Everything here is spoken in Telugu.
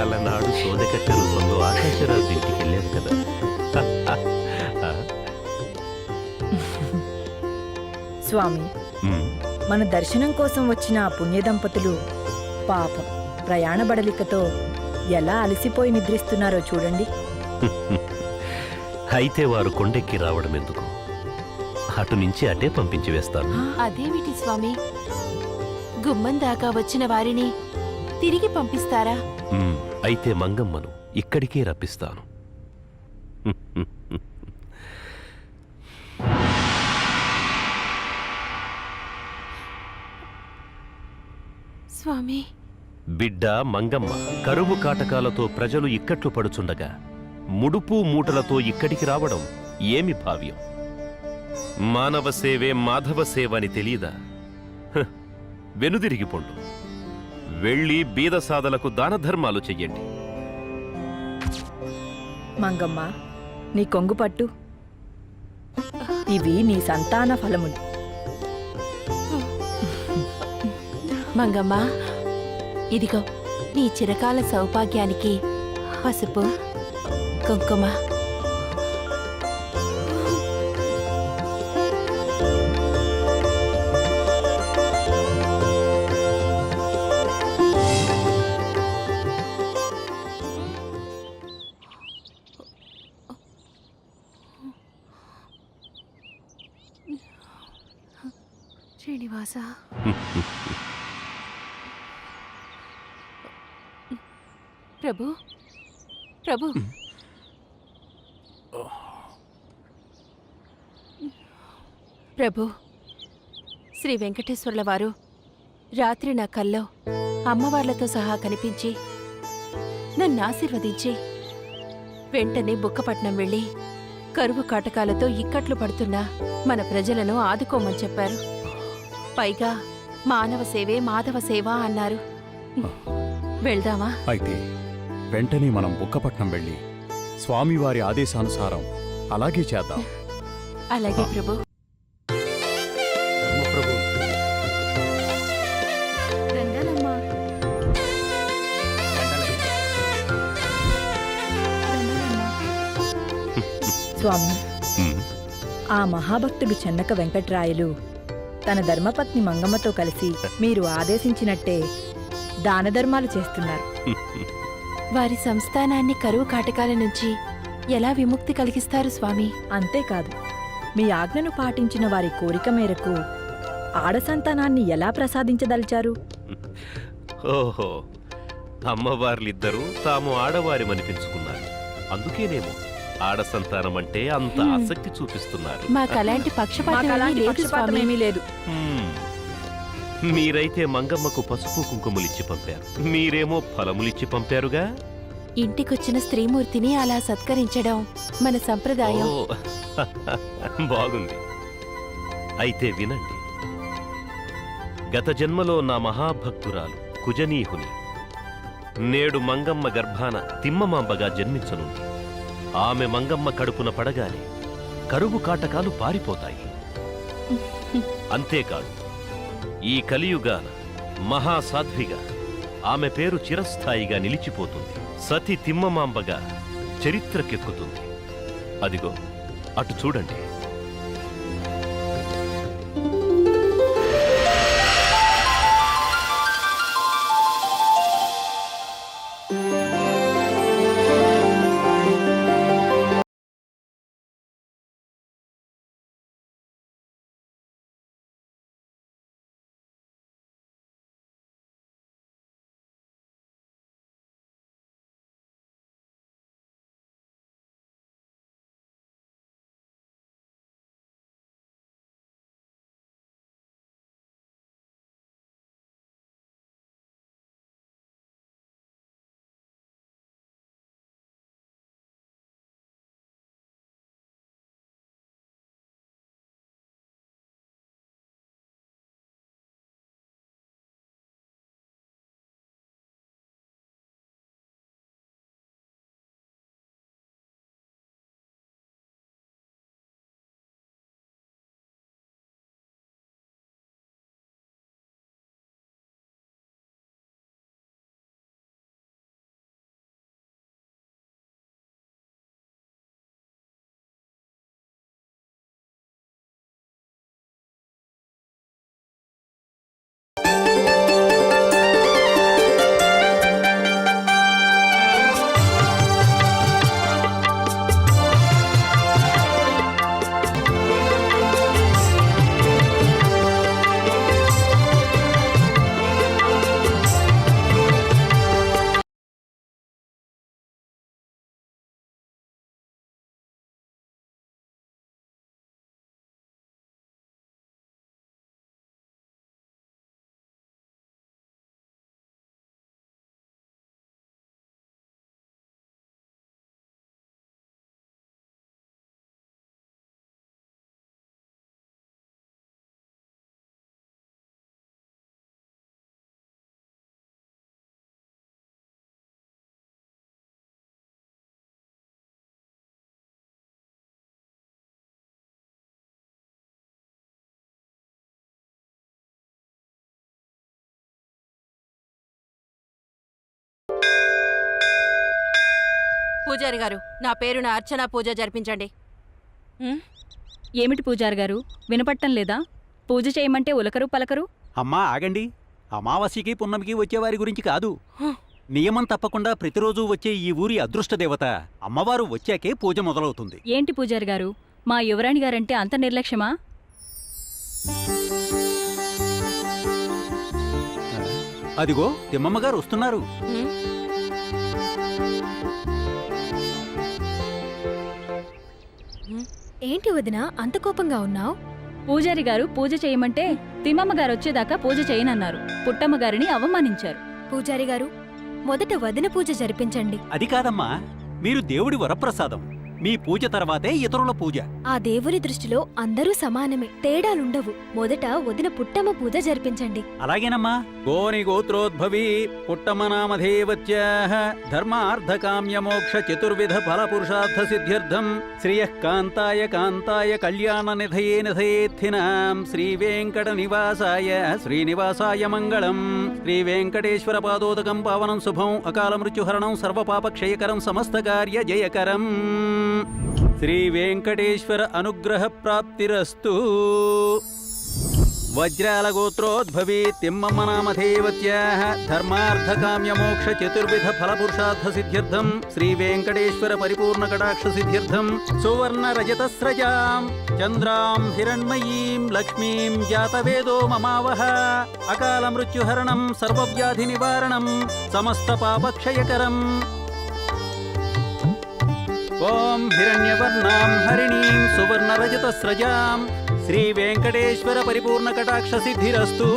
అలనాడు సోదకత్త రూపంలో ఆకాశరాజు ఇంటికి వెళ్ళారు కదా. స్వామి మన దర్శనం కోసం వచ్చిన ఆ పుణ్య దంపతులు పాపం ప్రయాణ బడలికతో ఎలా అలసిపోయి నిద్రిస్తున్నారో చూడండి. అయితే వారు కొండెక్కి రావడం ఎందుకు? అటు నుంచి అటే పంపించి వేస్తాను అదేమిటి స్వామి? గుమ్మం దాకా వచ్చిన వారిని తిరిగి పంపిస్తారా? ఉమ్, అయితే మంగమ్మను ఇక్కడికే రప్పిస్తాను. స్వామి. బిడ్డ మంగమ్మ కరువు కాటకాలతో ప్రజలు ఇక్కట్లు పడుచుండగా ముడుపు మూటలతో ఇక్కడికి రావడం ఏమి భావ్యం? మానవ సేవే మాధవ సేవ అని తెలియదా? హ్, వెనుదిరిగి పొండు. వెళ్ళి బీదసాదలకు దానధర్మాలు చెయ్యండి. మంగమ్మ నీ కొంగు పట్టు. ఇవి నీ సంతాన ఫలములు. మంగమ్మ ఇదిగో నీ చిరకాల సౌభాగ్యానికి పసుపు కుంకుమ శ్రీనివాస. ప్రభు ప్రభు. ప్రభు శ్రీ వెంకటేశ్వర్ల వారు రాత్రి నా కల్లో అమ్మవార్లతో సహా కనిపించి నన్ను ఆశీర్వదించి వెంటనే బుక్కపట్నం వెళ్ళి కరువు కాటకాలతో ఇక్కట్లు పడుతున్న మన ప్రజలను ఆదుకోమని చెప్పారు. పైగా మానవ సేవే మాధవ సేవ అన్నారు. వెళ్దామా? అయితే వెంటనే మనం బుక్కపట్నం వెళ్ళి స్వామివారి ఆదేశానుసారం అలాగే చేద్దాం. అలాగే ప్రభు. స్వామి ఆ మహాభక్తుడు చెన్నక వెంకట్రాయలు తన ధర్మపత్ని మంగమ్మతో కలిసి మీరు ఆదేశించినట్టే దాన ధర్మాలు చేస్తున్నారు. వారి సంస్థానాన్ని కరువు కాటకాల నుంచి ఎలా విముక్తి కలిగిస్తారు స్వామి? అంతేకాదు మీ ఆజ్ఞను పాటించిన వారి కోరిక మేరకు ఆడ సంతానాన్ని ఎలా ప్రసాదించదలిచారు? ఓహో అమ్మవార్లిద్దరూ తాము ఆడవారిమనిపించుకున్నారు. అందుకేనేమో ఆడ సంతానం అంటే అంత. ఆసక్తి చూపిస్తున్నారు. మాకు అలాంటి పక్షపాతం లేదు పక్షపాతం స్వామి. ఏమీ లేదు. మీరైతే మంగమ్మకు పసుపు కుంకుమలిచ్చి పంపారు. మీరేమో ఫలములిచ్చి పంపారుగా? ఇంటికొచ్చిన స్త్రీమూర్తిని అలా సత్కరించడం మన సంప్రదాయం. బాగుంది. అయితే వినండి. గత జన్మలో నా మహాభక్తురాలు కుజనీహుని. నేడు మంగమ్మ గర్భాన తిమ్మమాంబగా జన్మించనుంది. ఆమె మంగమ్మ కడుపున పడగానే కరువు కాటకాలు పారిపోతాయి. అంతేకాదు ఈ కలియుగాన మహాసాధ్విగా ఆమె పేరు చిరస్థాయిగా నిలిచిపోతుంది. సతి తిమ్మమాంబగా చరిత్రకెక్కుతుంది. అదిగో అటు చూడండి. పూజారి గారు నా పేరున అర్చన పూజ జరిపించండి. ఏమిటి పూజారి గారు? వినపట్టం లేదా? పూజ చేయమంటే ఉలకరు పలకరు? అమ్మా ఆగండి. అమావాస్యకి పున్నమికి వచ్చేవారి గురించి కాదు. నియమం తప్పకుండా ప్రతిరోజు వచ్చే ఈ ఊరి అదృష్ట దేవత. అమ్మవారు వచ్చాకే పూజ మొదలవుతుంది. ఏంటి పూజారి గారు? మా యువరాణి గారంటే అంత నిర్లక్ష్యమా? అదిగో తిమ్మమ్మ గారు వస్తున్నారు. ఏంటి వదిన అంత కోపంగా ఉన్నావు? పూజారి గారు పూజ చేయమంటే తిమ్మమ్మ గారు వచ్చేదాకా పూజ చేయనన్నారు. పుట్టమ్మ గారిని అవమానించారు. పూజారి గారు మొదట వదిన పూజ జరిపించండి. అది కాదమ్మా మీరు దేవుడి వరప్రసాదం. మీ పూజ తర్వాతే ఇతరుల పూజ. ఆ దేవుని దృష్టిలో అందరూ సమానమే తేడాలుండవు. మొదట వదిన పుట్టమ్మ పూజ జరిపించండి. అలాగేనమ్మా. గోని గోత్రోద్భవి పుట్టమ నామధేవత్యాః ధర్మార్థకామ్య మోక్ష చతుర్విధ ఫల పురుషార్థ సిద్ధ్యర్థం. శ్రియః కాంతాయ కాంతాయ కళ్యాణ నిధయే నిధయేత్థినాం శ్రీ వెంకట నివాసాయ శ్రీనివాసాయ మంగళం. శ్రీ వెంకటేశ్వర పాదోదకం పావనం శుభం. అకాల మృత్యుహరణం సర్వపాపక్షయకరం సమస్త కార్య జయకరం. శ్రీ వెంకటేశ్వర అనుగ్రహ ప్రాప్తిరస్తు. వజ్రాల గోత్రోద్భవీ తిమ్మమ్మ నామధేవత్యాః ధర్మార్థకామ్య మోక్ష చతుర్విధ ఫలపురుషార్థ సిద్ధ్యర్థం శ్రీ వెంకటేశ్వర పరిపూర్ణ కటాక్ష సిద్ధ్యర్థం సువర్ణ రజతస్రజాం చంద్రాం హిరణ్మయీం లక్ష్మీం జాతవేదో మమావహ. అకాల మృత్యుహరణం సర్వవ్యాధి నివారణం సమస్త పాపక్షయకరం ॐ हिरण्यवर्णां हरिणीं सुवर्णरजतस्रजां श्रीवेङ्कटेश्वरपरिपूर्णकटाक्षसिद्धिरस्तु।